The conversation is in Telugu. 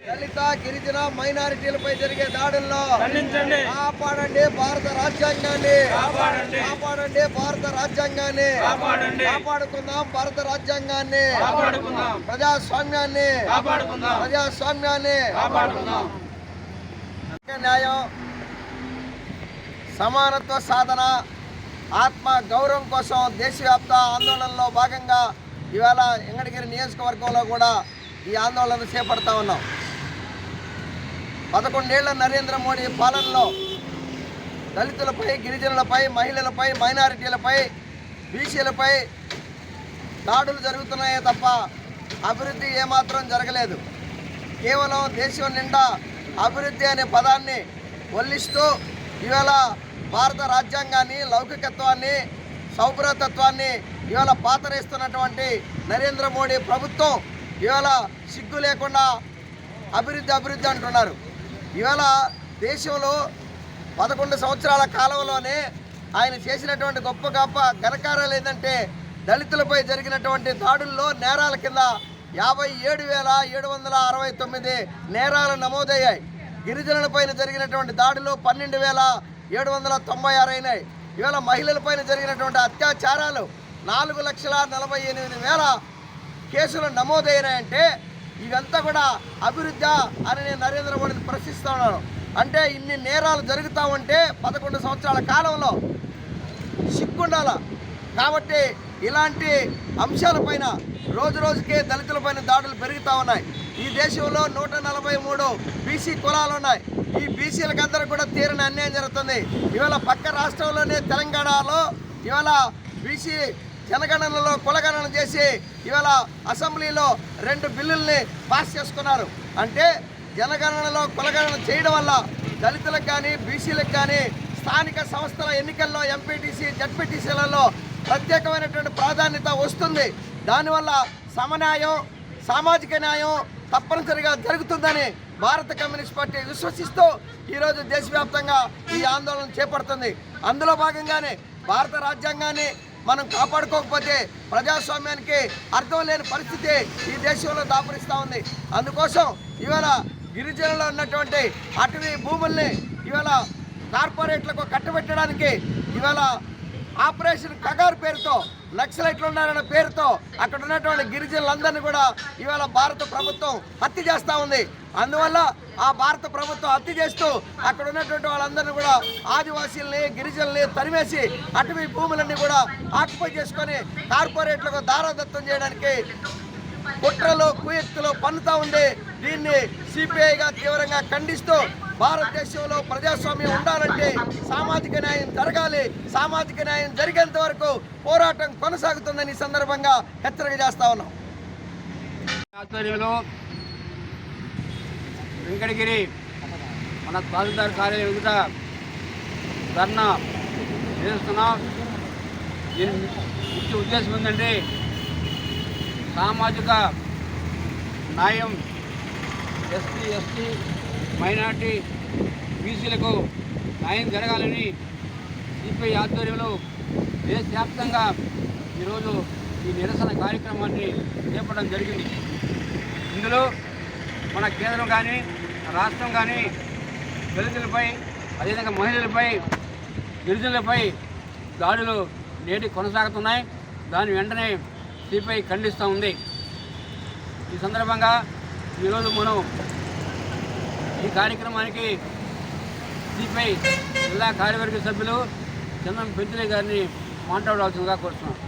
దళిత గిరిజన మైనారిటీలపై జరిగే దాడుల్లో కాపాడండి భారత రాజ్యాంగాన్ని. కాపాడండి. భారత రాజ్యాంగాన్ని. కాపాడుకుందాం భారత రాజ్యాంగాన్ని. ప్రజాస్వామ్యాన్ని. ప్రజాస్వామ్యాన్ని. కాపాడుకుందాం. న్యాయం సమానత్వ సాధన ఆత్మ గౌరవం కోసం దేశవ్యాప్త ఆందోళనలో భాగంగా ఇవాళ ఎంగడగిరి నియోజకవర్గంలో కూడా ఈ ఆందోళన చేపడతా ఉన్నాం. పదకొండేళ్ళ నరేంద్ర మోడీ పాలనలో దళితులపై గిరిజనులపై మహిళలపై మైనారిటీలపై బీసీలపై దాడులు జరుగుతున్నాయే తప్ప అభివృద్ధి ఏమాత్రం జరగలేదు. కేవలం దేశం నిండా అభివృద్ధి అనే పదాన్ని వల్లిస్తూ ఇవాళ భారత రాజ్యాంగాన్ని లౌకికత్వాన్ని సౌభ్రతత్వాన్ని ఇవాళ పాతరేస్తున్నటువంటి నరేంద్ర మోడీ ప్రభుత్వం ఇవాళ సిగ్గు లేకుండా అభివృద్ధి అభివృద్ధి అంటున్నారు. ఇవాళ దేశంలో పదకొండు సంవత్సరాల కాలంలోనే ఆయన చేసినటువంటి గొప్ప గొప్ప ఘనకార్యాలు ఏంటంటే దళితులపై జరిగినటువంటి దాడుల్లో నేరాల కింద యాభై ఏడు వేల ఏడు వందల అరవై తొమ్మిది నేరాలు నమోదయ్యాయి. గిరిజనులపైన జరిగినటువంటి దాడులు పన్నెండు వేల ఏడు వందల తొంభై ఆరు అయినాయి. ఇవాళ మహిళలపైన జరిగినటువంటి అత్యాచారాలు నాలుగు లక్షల నలభై ఎనిమిది వేల కేసులు నమోదైనాయంటే ఇవంతా కూడా అభివృద్ధి అని నేను నరేంద్ర మోడీని ప్రశ్నిస్తా ఉన్నాను. అంటే ఇన్ని నేరాలు జరుగుతూ ఉంటే పదకొండు సంవత్సరాల కాలంలో సిగ్గుండాల? కాబట్టి ఇలాంటి అంశాలపైన రోజు రోజుకే దళితులపైన దాడులు పెరుగుతూ ఉన్నాయి. ఈ దేశంలో నూట నలభై మూడు బీసీ కులాలు ఉన్నాయి. ఈ బీసీలకందరూ కూడా తీరని అన్యాయం జరుగుతుంది. ఇవాళ పక్క రాష్ట్రంలోనే తెలంగాణలో ఇవాళ బీసీ జనగణనలో కులగణన చేసి ఇవాళ అసెంబ్లీలో రెండు బిల్లుల్ని పాస్ చేసుకున్నారు. అంటే జనగణనలో కులగణన చేయడం వల్ల దళితులకు కానీ బీసీలకు కానీ స్థానిక సంస్థల ఎన్నికల్లో ఎంపీటీసీ జడ్పీటీసీలలో ప్రత్యేకమైనటువంటి ప్రాధాన్యత వస్తుంది. దానివల్ల సమన్యాయం సామాజిక న్యాయం తప్పనిసరిగా జరుగుతుందని భారత కమ్యూనిస్ట్ పార్టీ విశ్వసిస్తూ ఈరోజు దేశవ్యాప్తంగా ఈ ఆందోళన చేపడుతుంది. అందులో భాగంగానే భారత రాజ్యాంగాన్ని మనం కాపాడుకోకపోతే ప్రజాస్వామ్యానికి అర్థం లేని పరిస్థితి ఈ దేశంలో దాపురిస్తూ ఉంది. అందుకోసం ఇవాళ గిరిజనులో ఉన్నటువంటి అటవీ భూముల్ని ఇవాళ కార్పొరేట్లకు కట్టబెట్టడానికి ఇవాళ ఆపరేషన్ కగారు పేరుతో నక్సలైట్లు ఉన్నారన్న పేరుతో అక్కడ ఉన్నటువంటి గిరిజనులందరినీ కూడా ఇవాళ భారత ప్రభుత్వం హత్య చేస్తూ ఉంది. అందువల్ల ఆ భారత ప్రభుత్వం హత్య చేస్తూ అక్కడ ఉన్నటువంటి వాళ్ళందరినీ కూడా ఆదివాసీల్ని గిరిజనుల్ని తరిమేసి అటవీ భూములన్నీ కూడా ఆక్యుపై చేసుకొని కార్పొరేట్లకు దారాదత్తం చేయడానికి కుట్రలు కుయత్తులు పన్నుతా ఉంది. దీన్ని సిపిఐగా తీవ్రంగా ఖండిస్తూ భారతదేశంలో ప్రజాస్వామ్యం ఉండాలంటే సామాజిక న్యాయం జరగాలి. సామాజిక న్యాయం జరిగేంత వరకు పోరాటం కొనసాగుతుందని సందర్భంగా హెచ్చరిక చేస్తా ఉన్నాం. ఆధ్వర్యంలో వెంకటగిరి మన తహసీల్దార్ కార్యాలయం ఎదుట ధర్నా చేస్తున్నాం దీని ముఖ్య ఉద్దేశం ఏంటంటే సామాజిక న్యాయం ఎస్టీ ఎస్టీ మైనార్టీ బీసీలకు న్యాయం జరగాలని సిపిఐ ఆధ్వర్యంలో దేశవ్యాప్తంగా ఈరోజు ఈ నిరసన కార్యక్రమాన్ని చేపట్టడం జరిగింది. ఇందులో మన కేంద్రం కానీ రాష్ట్రం కానీ దళితులపై అదేవిధంగా మహిళలపై గిరిజనులపై దాడులు నేటి కొనసాగుతున్నాయి. దాని వెంటనే సిపిఐ ఖండిస్తూ ఉంది. ఈ సందర్భంగా ఈరోజు మనం ఈ కార్యక్రమానికి సిపిఐ జిల్లా కార్యవర్గ సభ్యులు చంద్రం పెంచులే గారిని మాట్లాడవలసిందిగా కోరుతున్నాను